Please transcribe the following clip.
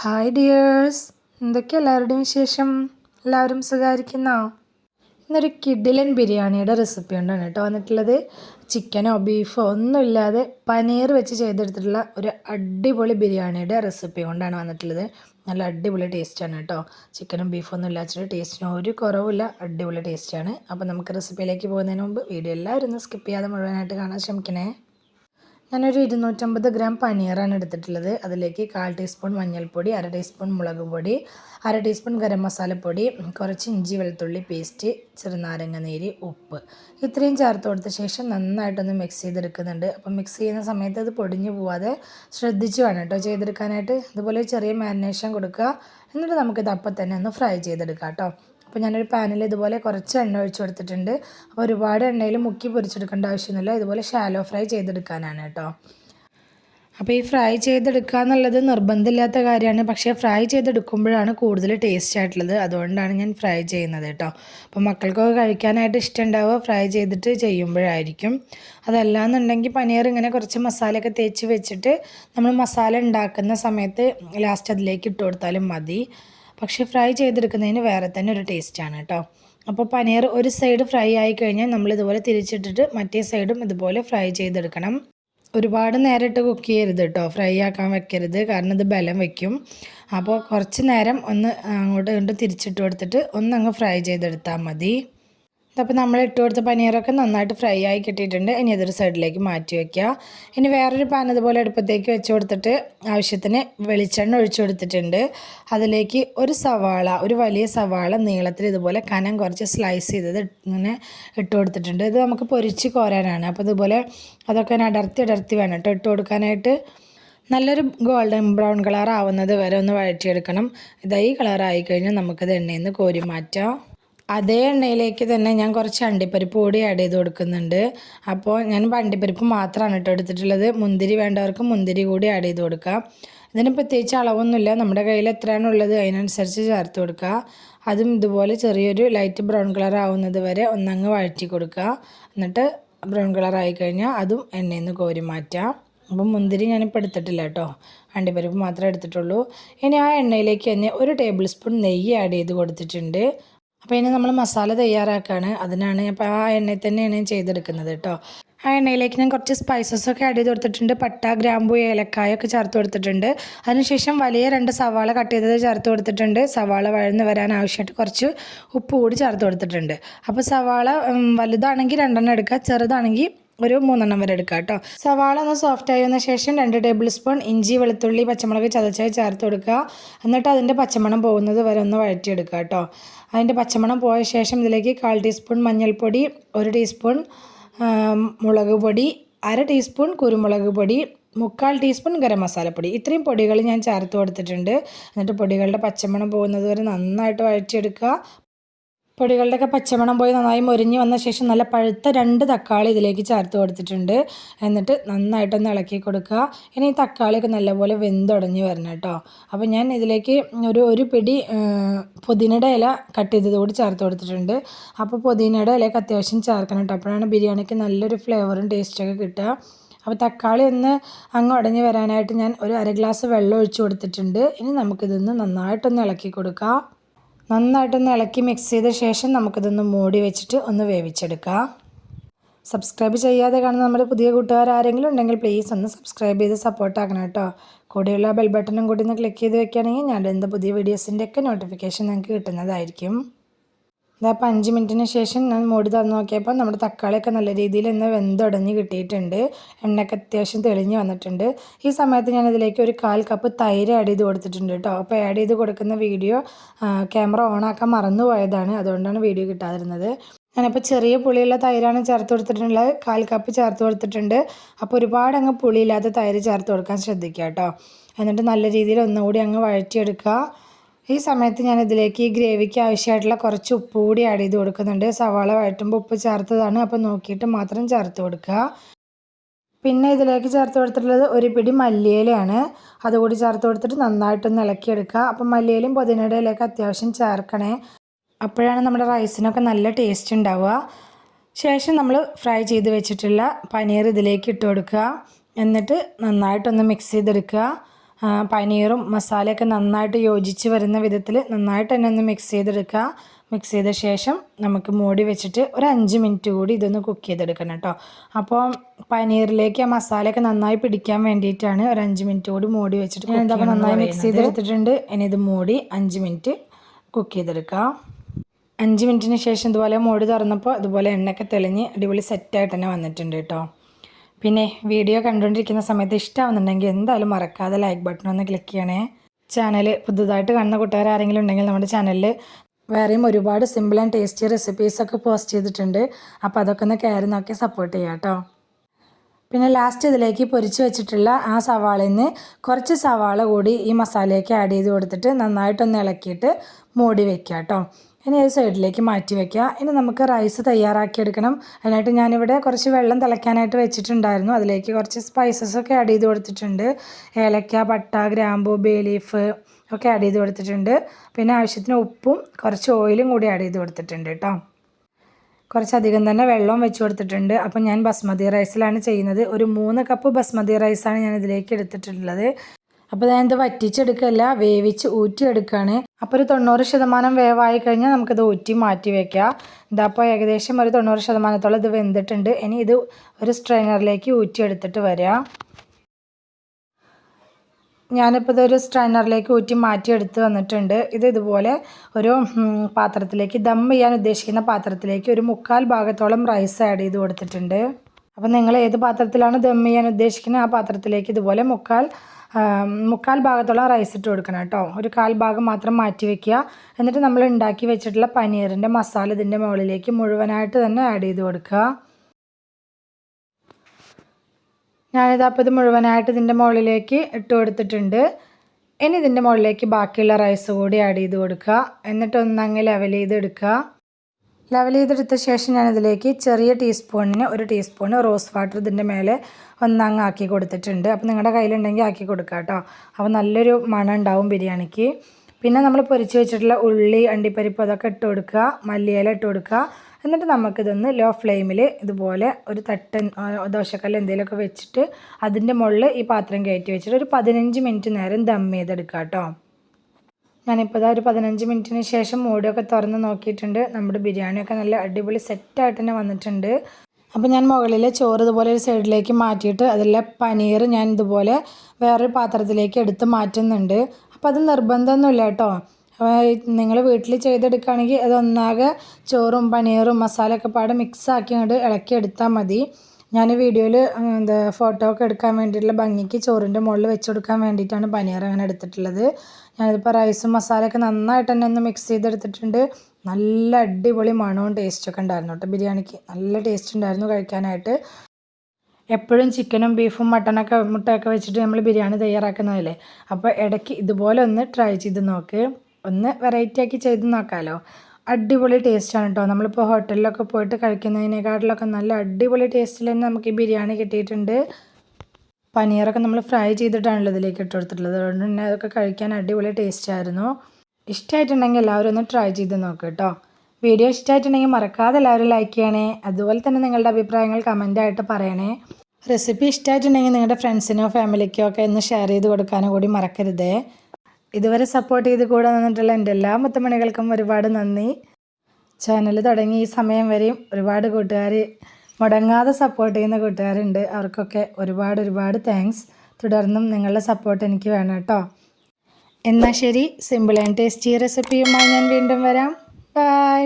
Hi dears എന്തൊക്കെ എല്ലാവരുടെയും വിശേഷം? എല്ലാവരും സുഖമായിരിക്കുന്നോ? ഇന്നൊരു കിഡിലൻ ബിരിയാണിയുടെ റെസിപ്പി കൊണ്ടാണ് കേട്ടോ വന്നിട്ടുള്ളത്. ചിക്കനോ ബീഫോ ഒന്നുമില്ലാതെ പനീർ വെച്ച് ചെയ്തെടുത്തിട്ടുള്ള ഒരു അടിപൊളി ബിരിയാണിയുടെ റെസിപ്പി കൊണ്ടാണ് വന്നിട്ടുള്ളത്. നല്ല അടിപൊളി ടേസ്റ്റാണ് കേട്ടോ. ചിക്കനും ബീഫും ഒന്നും ഇല്ലാച്ചിട്ട് ടേസ്റ്റിന് ഒരു കുറവില്ല അടിപൊളി ടേസ്റ്റാണ് അപ്പോൾ നമുക്ക് റെസിപ്പിയിലേക്ക് പോകുന്നതിന് മുമ്പ് വീഡിയോ എല്ലാവരും സ്കിപ്പ് ചെയ്യാതെ മുഴുവനായിട്ട് കാണാൻ ശ്രമിക്കണേ. ഞാനൊരു ഇരുന്നൂറ്റമ്പത് ഗ്രാം പനീറാണ് എടുത്തിട്ടുള്ളത്. അതിലേക്ക് കാൽ ടീസ്പൂൺ മഞ്ഞൾപ്പൊടി അര ടീസ്പൂൺ മുളക് പൊടി അര ടീസ്പൂൺ ഗരം മസാലപ്പൊടി കുറച്ച് ഇഞ്ചി വെളുത്തുള്ളി പേസ്റ്റ് ചെറുനാരങ്ങ നീര് ഉപ്പ്. ഇത്രയും ചേർത്ത് കൊടുത്ത ശേഷം നന്നായിട്ടൊന്ന് മിക്സ് ചെയ്തെടുക്കുന്നുണ്ട്. അപ്പം മിക്സ് ചെയ്യുന്ന സമയത്ത് അത് പൊടിഞ്ഞു പോവാതെ ശ്രദ്ധിച്ച് വേണം കേട്ടോ ചെയ്തെടുക്കാനായിട്ട്. ഇതുപോലെ ചെറിയ മാരിനേഷൻ കൊടുക്കുക. എന്നിട്ട് നമുക്കിത് അപ്പം തന്നെ ഒന്ന് ഫ്രൈ ചെയ്തെടുക്കാം കേട്ടോ. അപ്പോൾ ഞാനൊരു പാനിൽ ഇതുപോലെ കുറച്ച് എണ്ണ ഒഴിച്ചു കൊടുത്തിട്ടുണ്ട്. അപ്പോൾ ഒരുപാട് എണ്ണയിൽ മുക്കി പൊരിച്ചെടുക്കേണ്ട ആവശ്യമൊന്നുമില്ല. ഇതുപോലെ ഷാലോ ഫ്രൈ ചെയ്തെടുക്കാനാണ് കേട്ടോ. അപ്പോൾ ഈ ഫ്രൈ ചെയ്തെടുക്കുക എന്നുള്ളത് നിർബന്ധമില്ലാത്ത കാര്യമാണ്. പക്ഷേ ഫ്രൈ ചെയ്തെടുക്കുമ്പോഴാണ് കൂടുതൽ ടേസ്റ്റ് ആയിട്ടുള്ളത്. അതുകൊണ്ടാണ് ഞാൻ ഫ്രൈ ചെയ്യുന്നത് കേട്ടോ. അപ്പോൾ മക്കൾക്കൊക്കെ കഴിക്കാനായിട്ട് ഇഷ്ടമുണ്ടാവുക ഫ്രൈ ചെയ്തിട്ട് ചെയ്യുമ്പോഴായിരിക്കും. അതല്ലാന്നുണ്ടെങ്കിൽ പനീർ ഇങ്ങനെ കുറച്ച് മസാലയൊക്കെ തേച്ച് വെച്ചിട്ട് നമ്മൾ മസാല ഉണ്ടാക്കുന്ന സമയത്ത് ലാസ്റ്റ് അതിലേക്ക് ഇട്ട് കൊടുത്താലും മതി. പക്ഷേ ഫ്രൈ ചെയ്തെടുക്കുന്നതിന് വേറെ തന്നെ ഒരു ടേസ്റ്റാണ് കേട്ടോ അപ്പോൾ പനീർ ഒരു സൈഡ് ഫ്രൈ ആയി കഴിഞ്ഞാൽ നമ്മൾ ഇതുപോലെ തിരിച്ചിട്ടിട്ട് മറ്റേ സൈഡും ഇതുപോലെ ഫ്രൈ ചെയ്തെടുക്കണം. ഒരുപാട് നേരിട്ട് കുക്ക് ചെയ്യരുത് കേട്ടോ ഫ്രൈ ആക്കാൻ വെക്കരുത്. കാരണം ഇത് ബലം വെക്കും. അപ്പോൾ കുറച്ച് നേരം ഒന്ന് അങ്ങോട്ട് ഇങ്ങോട്ട് തിരിച്ചിട്ട് കൊടുത്തിട്ട് ഒന്നങ്ങ് ഫ്രൈ ചെയ്തെടുത്താൽ മതി. അപ്പോൾ നമ്മൾ ഇട്ട് കൊടുത്ത പനീറൊക്കെ നന്നായിട്ട് ഫ്രൈ ആയി കിട്ടിയിട്ടുണ്ട്. ഇനി അതൊരു സൈഡിലേക്ക് മാറ്റി വയ്ക്കുക ഇനി വേറൊരു പാൻ അതുപോലെ അടുപ്പത്തേക്ക് വെച്ച് കൊടുത്തിട്ട് ആവശ്യത്തിന് വെളിച്ചെണ്ണ ഒഴിച്ചു കൊടുത്തിട്ടുണ്ട്. അതിലേക്ക് ഒരു സവാള ഒരു വലിയ സവാള നീളത്തിൽ ഇതുപോലെ കനം കുറച്ച് സ്ലൈസ് ചെയ്തത് ഇങ്ങനെ ഇട്ട് കൊടുത്തിട്ടുണ്ട്. ഇത് നമുക്ക് പൊരിച്ച് കോരാനാണ്. അപ്പോൾ ഇതുപോലെ അതൊക്കെ അടർത്തി അടർത്തി വേണം കേട്ടോ. ഇട്ട് കൊടുക്കാനായിട്ട് നല്ലൊരു ഗോൾഡൻ ബ്രൗൺ കളർ ആവുന്നത് വരെ ഒന്ന് വഴറ്റിയെടുക്കണം. ഇതായി കളറായി കഴിഞ്ഞാൽ നമുക്കത് എണ്ണയിൽ നിന്ന് കോരി മാറ്റാം. അതേ എണ്ണയിലേക്ക് തന്നെ ഞാൻ കുറച്ച് അണ്ടിപ്പരിപ്പ് കൂടി ആഡ് ചെയ്ത് കൊടുക്കുന്നുണ്ട്. അപ്പോൾ ഞാൻ അണ്ടിപ്പരിപ്പ് മാത്രമാണ് കേട്ടോ എടുത്തിട്ടുള്ളത്. മുന്തിരി വേണ്ടവർക്ക് മുന്തിരി കൂടി ആഡ് ചെയ്ത് കൊടുക്കാം. ഇതിന് പ്രത്യേകിച്ച് അളവൊന്നുമില്ല. നമ്മുടെ കയ്യിൽ എത്രയാണ് ഉള്ളത് അതിനനുസരിച്ച് ചേർത്ത് കൊടുക്കുക. അതും ഇതുപോലെ ചെറിയൊരു ലൈറ്റ് ബ്രൗൺ കളർ ആവുന്നത് വരെ ഒന്നങ്ങ് വഴറ്റി കൊടുക്കുക. എന്നിട്ട് ബ്രൗൺ കളർ ആയി കഴിഞ്ഞാൽ അതും എണ്ണയിൽ നിന്ന് കോരി മാറ്റാം. അപ്പം മുന്തിരി ഞാനിപ്പോൾ എടുത്തിട്ടില്ല കേട്ടോ. അണ്ടിപ്പരിപ്പ് മാത്രമേ എടുത്തിട്ടുള്ളൂ. ഇനി ആ എണ്ണയിലേക്ക് തന്നെ ഒരു ടേബിൾ സ്പൂൺ നെയ്യ് ആഡ് ചെയ്ത് കൊടുത്തിട്ടുണ്ട്. അപ്പോൾ ഇനി നമ്മൾ മസാല തയ്യാറാക്കുകയാണ് അതിനാണ് അപ്പോൾ ആ എണ്ണയിൽ തന്നെയാണ് ഞാൻ ചെയ്തെടുക്കുന്നത് കേട്ടോ ആ എണ്ണയിലേക്ക് ഞാൻ കുറച്ച് സ്പൈസസൊക്കെ ആഡ് ചെയ്ത് കൊടുത്തിട്ടുണ്ട്. പട്ട ഗ്രാമ്പു ഏലക്കായൊക്കെ ചേർത്ത് കൊടുത്തിട്ടുണ്ട്. അതിനുശേഷം വലിയ രണ്ട് സവാള കട്ട് ചെയ്തത് ചേർത്ത് കൊടുത്തിട്ടുണ്ട്. സവാള വഴന്ന് വരാൻ ആവശ്യമായിട്ട് കുറച്ച് ഉപ്പ് കൂടി ചേർത്ത് കൊടുത്തിട്ടുണ്ട്. അപ്പോൾ സവാള വലുതാണെങ്കിൽ രണ്ടെണ്ണം എടുക്കുക. ചെറുതാണെങ്കിൽ ഒരു മൂന്നെണ്ണം വരെ എടുക്കുക കേട്ടോ. സവാള ഒന്ന് സോഫ്റ്റ് ആയി വന്ന ശേഷം രണ്ട് ടേബിൾ സ്പൂൺ ഇഞ്ചി വെളുത്തുള്ളി പച്ചമുളക് ചതച്ചായി ചേർത്ത് കൊടുക്കുക. എന്നിട്ട് അതിന്റെ പച്ചമണം പോകുന്നത് വരെ ഒന്ന് വഴറ്റിയെടുക്കുക കേട്ടോ. അതിന്റെ പച്ചമണം പോയ ശേഷം ഇതിലേക്ക് കാൽ ടീസ്പൂൺ മഞ്ഞൾപ്പൊടി ഒരു ടീസ്പൂൺ മുളക് പൊടി അര ടീസ്പൂൺ കുരുമുളക് പൊടി മുക്കാൽ ടീസ്പൂൺ ഗരം മസാലപ്പൊടി ഇത്രയും പൊടികൾ ഞാൻ ചേർത്ത് കൊടുത്തിട്ടുണ്ട്. എന്നിട്ട് പൊടികളുടെ പച്ചമണം പോകുന്നത് വരെ നന്നായിട്ട് വഴറ്റിയെടുക്കുക. പൊടികളുടെയൊക്കെ പച്ചമണം പോയി നന്നായി മുരിഞ്ഞ് വന്ന ശേഷം നല്ല പഴുത്ത രണ്ട് തക്കാളി ഇതിലേക്ക് ചേർത്ത് കൊടുത്തിട്ടുണ്ട്. എന്നിട്ട് നന്നായിട്ടൊന്ന് ഇളക്കി കൊടുക്കുക. ഇനി ഈ തക്കാളിയൊക്കെ നല്ലപോലെ വെന്തുടഞ്ഞ് വരണം കേട്ടോ. അപ്പോൾ ഞാൻ ഇതിലേക്ക് ഒരു ഒരു പിടി പുതിനയുടെ ഇല കട്ട് ചെയ്തത് കൂടി ചേർത്ത് കൊടുത്തിട്ടുണ്ട്. അപ്പോൾ പുതിനയുടെ ഇലയൊക്കെ അത്യാവശ്യം ചേർക്കണം കേട്ടോ. അപ്പോഴാണ് ബിരിയാണിക്ക് നല്ലൊരു ഫ്ലേവറും ടേസ്റ്റൊക്കെ കിട്ടുക. അപ്പോൾ തക്കാളി ഒന്ന് അങ്ങ് ഉടഞ്ഞ് വരാനായിട്ട് ഞാൻ ഒരു അര ഗ്ലാസ് വെള്ളം ഒഴിച്ചു കൊടുത്തിട്ടുണ്ട്. ഇനി നമുക്കിതൊന്ന് നന്നായിട്ടൊന്ന് ഇളക്കി കൊടുക്കാം. നന്നായിട്ടൊന്ന് ഇളക്കി മിക്സ് ചെയ്ത ശേഷം നമുക്കിതൊന്ന് മൂടി വെച്ചിട്ട് ഒന്ന് വേവിച്ചെടുക്കാം. സബ്സ്ക്രൈബ് ചെയ്യാതെ കാണുന്ന നമ്മുടെ പുതിയ കൂട്ടുകാർ ആരെങ്കിലും ഉണ്ടെങ്കിൽ പ്ലീസ് ഒന്ന് സബ്സ്ക്രൈബ് ചെയ്ത് സപ്പോർട്ട് ആക്കണം കേട്ടോ. കൂടെയുള്ള ബെൽ ബട്ടണും കൂടി ഒന്ന് ക്ലിക്ക് ചെയ്ത് വെക്കുകയാണെങ്കിൽ ഞാൻ എന്ത് പുതിയ വീഡിയോസിന്റെയൊക്കെ നോട്ടിഫിക്കേഷൻ നിങ്ങൾക്ക് കിട്ടുന്നതായിരിക്കും. ഇതപ്പോൾ അഞ്ച് മിനിറ്റിന് ശേഷം ഞാൻ മൂടി തന്നു നോക്കിയപ്പോൾ നമ്മുടെ തക്കാളിയൊക്കെ നല്ല രീതിയിൽ ഇന്ന് വെന്തുടഞ്ഞ് കിട്ടിയിട്ടുണ്ട്. എണ്ണയൊക്കെ അത്യാവശ്യം തെളിഞ്ഞ് വന്നിട്ടുണ്ട്. ഈ സമയത്ത് ഞാൻ ഇതിലേക്ക് ഒരു കാൽ കപ്പ് തൈര് ആഡ് ചെയ്ത് കൊടുത്തിട്ടുണ്ട് കേട്ടോ അപ്പോൾ ആഡ് ചെയ്ത് കൊടുക്കുന്ന വീഡിയോ ക്യാമറ ഓൺ ആക്കാൻ മറന്നു പോയതാണ്. അതുകൊണ്ടാണ് വീഡിയോ കിട്ടാതിരുന്നത്. ഞാനിപ്പോൾ ചെറിയ പുളിയുള്ള തൈരാണ് ചേർത്ത് കൊടുത്തിട്ടുള്ളത് കാൽ കപ്പ് ചേർത്ത് കൊടുത്തിട്ടുണ്ട്. അപ്പോൾ ഒരുപാട് അങ്ങ് പുളിയില്ലാത്ത തൈര് ചേർത്ത് കൊടുക്കാൻ ശ്രദ്ധിക്കുക കേട്ടോ എന്നിട്ട് നല്ല രീതിയിൽ ഒന്നുകൂടി അങ്ങ് വഴറ്റിയെടുക്കുക ഈ സമയത്ത് ഞാൻ ഇതിലേക്ക് ഈ ഗ്രേവിക്ക് ആവശ്യമായിട്ടുള്ള കുറച്ച് ഉപ്പ് കൂടി ആഡ് ചെയ്ത് കൊടുക്കുന്നുണ്ട്. സവാള വഴറ്റുമ്പോൾ ഉപ്പ് ചേർത്തതാണ്. അപ്പോൾ നോക്കിയിട്ട് മാത്രം ചേർത്ത് കൊടുക്കുക. പിന്നെ ഇതിലേക്ക് ചേർത്ത് കൊടുത്തിട്ടുള്ളത് ഒരു പിടി മല്ലിയിലയാണ്. അതുകൂടി ചേർത്ത് കൊടുത്തിട്ട് നന്നായിട്ടൊന്ന് ഇളക്കിയെടുക്കുക. അപ്പം മല്ലിയിലും പുതിനയുടെ അത്യാവശ്യം ചേർക്കണേ. അപ്പോഴാണ് നമ്മുടെ റൈസിനൊക്കെ നല്ല ടേസ്റ്റ് ഉണ്ടാവുക. ശേഷം നമ്മൾ ഫ്രൈ ചെയ്ത് വെച്ചിട്ടുള്ള പനീർ ഇതിലേക്ക് ഇട്ട് കൊടുക്കുക. എന്നിട്ട് നന്നായിട്ടൊന്ന് മിക്സ് ചെയ്തെടുക്കുക. പനീറും മസാലയൊക്കെ നന്നായിട്ട് യോജിച്ച് വരുന്ന വിധത്തിൽ നന്നായിട്ട് തന്നെ ഒന്ന് മിക്സ് ചെയ്തെടുക്കുക. മിക്സ് ചെയ്ത ശേഷം നമുക്ക് മൂടി വെച്ചിട്ട് ഒരു അഞ്ച് മിനിറ്റ് കൂടി ഇതൊന്ന് കുക്ക് ചെയ്തെടുക്കണം കേട്ടോ. അപ്പോൾ പനീറിലേക്ക് ആ മസാലയൊക്കെ നന്നായി പിടിക്കാൻ വേണ്ടിയിട്ടാണ് ഒരു അഞ്ച് മിനിറ്റ് കൂടി മൂടി വെച്ചിട്ട് ഞാൻ എന്താ നന്നായി മിക്സ് ചെയ്തെടുത്തിട്ടുണ്ട്. ഇനി ഇത് മൂടി അഞ്ച് മിനിറ്റ് കുക്ക് ചെയ്തെടുക്കാം. അഞ്ച് മിനിറ്റിന് ശേഷം ഇതുപോലെ മൂടി തുറന്നപ്പോൾ ഇതുപോലെ എണ്ണയൊക്കെ തെളിഞ്ഞ് അടിപൊളി സെറ്റായിട്ട് തന്നെ വന്നിട്ടുണ്ട് കേട്ടോ. പിന്നെ വീഡിയോ കണ്ടുകൊണ്ടിരിക്കുന്ന സമയത്ത് ഇഷ്ടമാവുന്നുണ്ടെങ്കിൽ എന്തായാലും മറക്കാതെ ലൈക്ക് ബട്ടൺ ഒന്ന് ക്ലിക്ക് ചെയ്യണേ. ചാനൽ പുതുതായിട്ട് കാണുന്ന കൂട്ടുകാർ ആരെങ്കിലും ഉണ്ടെങ്കിൽ നമ്മുടെ ചാനലിൽ വേറെയും ഒരുപാട് സിമ്പിൾ ആൻഡ് ടേസ്റ്റി റെസിപ്പീസൊക്കെ പോസ്റ്റ് ചെയ്തിട്ടുണ്ട്. അപ്പോൾ അതൊക്കെ ഒന്ന് കയറി നോക്കി സപ്പോർട്ട് ചെയ്യാം കേട്ടോ പിന്നെ ലാസ്റ്റ് ഇതിലേക്ക് പൊരിച്ച് വെച്ചിട്ടുള്ള ആ സവാളയിൽ നിന്ന് കുറച്ച് സവാള കൂടി ഈ മസാലയൊക്കെ ആഡ് ചെയ്ത് കൊടുത്തിട്ട് നന്നായിട്ടൊന്ന് ഇളക്കിയിട്ട് മൂടി വെക്കുക കേട്ടോ ഇനി ഒരു സൈഡിലേക്ക് മാറ്റി വെക്കുക ഇനി നമുക്ക് റൈസ് തയ്യാറാക്കിയെടുക്കണം അതിനായിട്ട് ഞാനിവിടെ കുറച്ച് വെള്ളം തിളയ്ക്കാനായിട്ട് വെച്ചിട്ടുണ്ടായിരുന്നു. അതിലേക്ക് കുറച്ച് സ്പൈസസൊക്കെ ആഡ് ചെയ്ത് കൊടുത്തിട്ടുണ്ട്. ഏലക്ക പട്ട ഗ്രാമ്പു ബേ ലീഫ് ഒക്കെ ആഡ് ചെയ്ത് കൊടുത്തിട്ടുണ്ട്. പിന്നെ ആവശ്യത്തിന് ഉപ്പും കുറച്ച് ഓയിലും കൂടി ആഡ് ചെയ്ത് കൊടുത്തിട്ടുണ്ട് കേട്ടോ കുറച്ചധികം തന്നെ വെള്ളവും വെച്ച് കൊടുത്തിട്ടുണ്ട്. അപ്പം ഞാൻ ബസ്മതി റൈസിലാണ് ചെയ്യുന്നത്. ഒരു മൂന്ന് കപ്പ് ബസ്മതി റൈസാണ് ഞാൻ ഇതിലേക്ക് എടുത്തിട്ടുള്ളത്. അപ്പോൾ ഞാനിത് വറ്റിച്ചെടുക്കല്ല വേവിച്ച് ഊറ്റിയെടുക്കുകയാണ് അപ്പോൾ ഒരു തൊണ്ണൂറ് ശതമാനം വേവായി കഴിഞ്ഞാൽ നമുക്കിത് ഊറ്റി മാറ്റി വയ്ക്കാം ഇതപ്പോൾ ഏകദേശം ഒരു തൊണ്ണൂറ് ശതമാനത്തോളം ഇത് വെന്തിട്ടുണ്ട്. ഇനി ഇത് ഒരു സ്ട്രെയിനറിലേക്ക് ഊറ്റിയെടുത്തിട്ട് വരാം. ഞാനിപ്പോൾ ഇതൊരു സ്ട്രൈനറിലേക്ക് ഊറ്റി മാറ്റി എടുത്ത് വന്നിട്ടുണ്ട്. ഇത് ഇതുപോലെ ഒരു പാത്രത്തിലേക്ക് ദം ചെയ്യാൻ ഉദ്ദേശിക്കുന്ന പാത്രത്തിലേക്ക് ഒരു മുക്കാൽ ഭാഗത്തോളം റൈസ് ആഡ് ചെയ്ത് കൊടുത്തിട്ടുണ്ട്. അപ്പോൾ നിങ്ങൾ ഏത് പാത്രത്തിലാണ് ദം ചെയ്യാൻ ഉദ്ദേശിക്കുന്നത് ആ പാത്രത്തിലേക്ക് ഇതുപോലെ മുക്കാൽ മുക്കാൽ ഭാഗത്തോളം റൈസ് ഇട്ട് കൊടുക്കണം കേട്ടോ. ഒരു കാൽ ഭാഗം മാത്രം മാറ്റി വെക്കുക. എന്നിട്ട് നമ്മൾ ഉണ്ടാക്കി വെച്ചിട്ടുള്ള പനീറിന്റെ മസാല ഇതിന്റെ മുകളിലേക്ക് മുഴുവനായിട്ട് തന്നെ ആഡ് ചെയ്ത് കൊടുക്കുക. ഞാനിത് അപ്പോൾ ഇത് മുഴുവനായിട്ട് ഇതിന്റെ മുകളിലേക്ക് ഇട്ട് കൊടുത്തിട്ടുണ്ട്. ഇനി ഇതിന്റെ മുകളിലേക്ക് ബാക്കിയുള്ള റൈസ് കൂടി ആഡ് ചെയ്ത് കൊടുക്കുക. എന്നിട്ട് ഒന്നങ്ങ് ലെവൽ ചെയ്തെടുക്കുക ലെവൽ ചെയ്തെടുത്ത ശേഷം ഞാനിതിലേക്ക് ചെറിയ ടീസ്പൂണിന് ഒരു ടീസ്പൂൺ റോസ് വാട്ടർ ഇതിന്റെ മേലെ ഒന്നങ്ങ് ആക്കി കൊടുത്തിട്ടുണ്ട്. അപ്പോൾ നിങ്ങളുടെ കയ്യിലുണ്ടെങ്കിൽ ആക്കി കൊടുക്കുക കേട്ടോ. അപ്പോൾ നല്ലൊരു മണം ഉണ്ടാവും ബിരിയാണിക്ക്. പിന്നെ നമ്മൾ പൊരിച്ച് വെച്ചിട്ടുള്ള ഉള്ളി അണ്ടിപ്പരിപ്പ് അതൊക്കെ ഇട്ട് കൊടുക്കുക. മല്ലിയില ഇട്ട് കൊടുക്കുക. എന്നിട്ട് നമുക്കിതൊന്ന് ലോ ഫ്ലെയിമിൽ ഇതുപോലെ ഒരു തട്ടൻ ദോശക്കല്ല് എന്തെങ്കിലുമൊക്കെ വെച്ചിട്ട് അതിന്റെ മുകളിൽ ഈ പാത്രം കയറ്റി വെച്ചിട്ട് ഒരു പതിനഞ്ച് മിനിറ്റ് നേരം ദം ചെയ്തെടുക്കുക കേട്ടോ ഞാനിപ്പോൾ ഒരു പതിനഞ്ച് മിനിറ്റിന് ശേഷം മൂടിയൊക്കെ തുറന്ന് നോക്കിയിട്ടുണ്ട്. നമ്മുടെ ബിരിയാണിയൊക്കെ നല്ല അടിപൊളി സെറ്റായിട്ട് തന്നെ വന്നിട്ടുണ്ട്. അപ്പോൾ ഞാൻ മുകളിൽ ചോറ് ഇതുപോലെ ഒരു സൈഡിലേക്ക് മാറ്റിയിട്ട് അതിലെ പനീർ ഞാൻ ഇതുപോലെ വേറൊരു പാത്രത്തിലേക്ക് എടുത്ത് മാറ്റുന്നുണ്ട്. അപ്പോൾ അത് നിർബന്ധമൊന്നുമില്ല കേട്ടോ നിങ്ങൾ വീട്ടിൽ ചെയ്തെടുക്കുകയാണെങ്കിൽ അതൊന്നാകെ ചോറും പനീറും മസാലയൊക്കെ പാടെ മിക്സ് ആക്കി അങ്ങോട്ട് ഇളക്കി എടുത്താൽ മതി. ഞാൻ വീഡിയോയിൽ എന്താ ഫോട്ടോ ഒക്കെ എടുക്കാൻ വേണ്ടിയിട്ടുള്ള ഭംഗിക്ക് ചോറിന്റെ മുകളിൽ വെച്ച് കൊടുക്കാൻ വേണ്ടിയിട്ടാണ് പനീർ അങ്ങനെ എടുത്തിട്ടുള്ളത്. ഞാനിതിപ്പോൾ റൈസും മസാലയൊക്കെ നന്നായിട്ട് തന്നെ ഒന്ന് മിക്സ് ചെയ്തെടുത്തിട്ടുണ്ട്. നല്ല അടിപൊളി മണവും ടേസ്റ്റും ഒക്കെ ഉണ്ടായിരുന്നു കേട്ടോ. ബിരിയാണിക്ക് നല്ല ടേസ്റ്റ് ഉണ്ടായിരുന്നു കഴിക്കാനായിട്ട്. എപ്പോഴും ചിക്കനും ബീഫും മട്ടനൊക്കെ മുട്ടയൊക്കെ വെച്ചിട്ട് നമ്മൾ ബിരിയാണി തയ്യാറാക്കുന്നതല്ലേ? അപ്പോൾ ഇടയ്ക്ക് ഇതുപോലെ ഒന്ന് ട്രൈ ചെയ്ത് നോക്ക്. ഒന്ന് വെറൈറ്റി ആക്കി ചെയ്ത് നോക്കാമല്ലോ അടിപൊളി ടേസ്റ്റാണ് കേട്ടോ നമ്മളിപ്പോൾ ഹോട്ടലിലൊക്കെ പോയിട്ട് കഴിക്കുന്നതിനേക്കാട്ടിലൊക്കെ നല്ല അടിപൊളി ടേസ്റ്റിൽ തന്നെ നമുക്ക് ഈ ബിരിയാണി കിട്ടിയിട്ടുണ്ട്. പനീറൊക്കെ നമ്മൾ ഫ്രൈ ചെയ്തിട്ടാണല്ലോ ഇതിലേക്ക് ഇട്ട് കൊടുത്തിട്ടുള്ളത്. അതുകൊണ്ട് തന്നെ അതൊക്കെ കഴിക്കാൻ അടിപൊളി ടേസ്റ്റ് ആയിരുന്നു. ഇഷ്ടമായിട്ടുണ്ടെങ്കിൽ എല്ലാവരും ഒന്ന് ട്രൈ ചെയ്ത് നോക്കുക കേട്ടോ വീഡിയോ ഇഷ്ടമായിട്ടുണ്ടെങ്കിൽ മറക്കാതെ എല്ലാവരും ലൈക്ക് ചെയ്യണേ. അതുപോലെ തന്നെ നിങ്ങളുടെ അഭിപ്രായങ്ങൾ കമന്റായിട്ട് പറയണേ. റെസിപ്പി ഇഷ്ടമായിട്ടുണ്ടെങ്കിൽ നിങ്ങളുടെ ഫ്രണ്ട്സിനോ ഫാമിലിക്കോ ഒക്കെ ഒന്ന് ഷെയർ ചെയ്ത് കൊടുക്കാനും കൂടി മറക്കരുതേ. ഇതുവരെ സപ്പോർട്ട് ചെയ്ത് കൂടെ നിന്നിട്ടുള്ള എന്റെ എല്ലാ മുത്തമണികൾക്കും ഒരുപാട് നന്ദി. ചാനൽ തുടങ്ങി ഈ സമയം വരെയും ഒരുപാട് കൂട്ടുകാർ മുടങ്ങാതെ സപ്പോർട്ട് ചെയ്യുന്ന കൂട്ടുകാരുണ്ട്. അവർക്കൊക്കെ ഒരുപാട് ഒരുപാട് താങ്ക്സ് തുടർന്നും നിങ്ങളുടെ സപ്പോർട്ട് എനിക്ക് വേണം കേട്ടോ. എന്നാൽ ശരി സിമ്പിൾ ആൻഡ് ടേസ്റ്റി റെസിപ്പിയുമായി ഞാൻ വീണ്ടും വരാം. ബൈ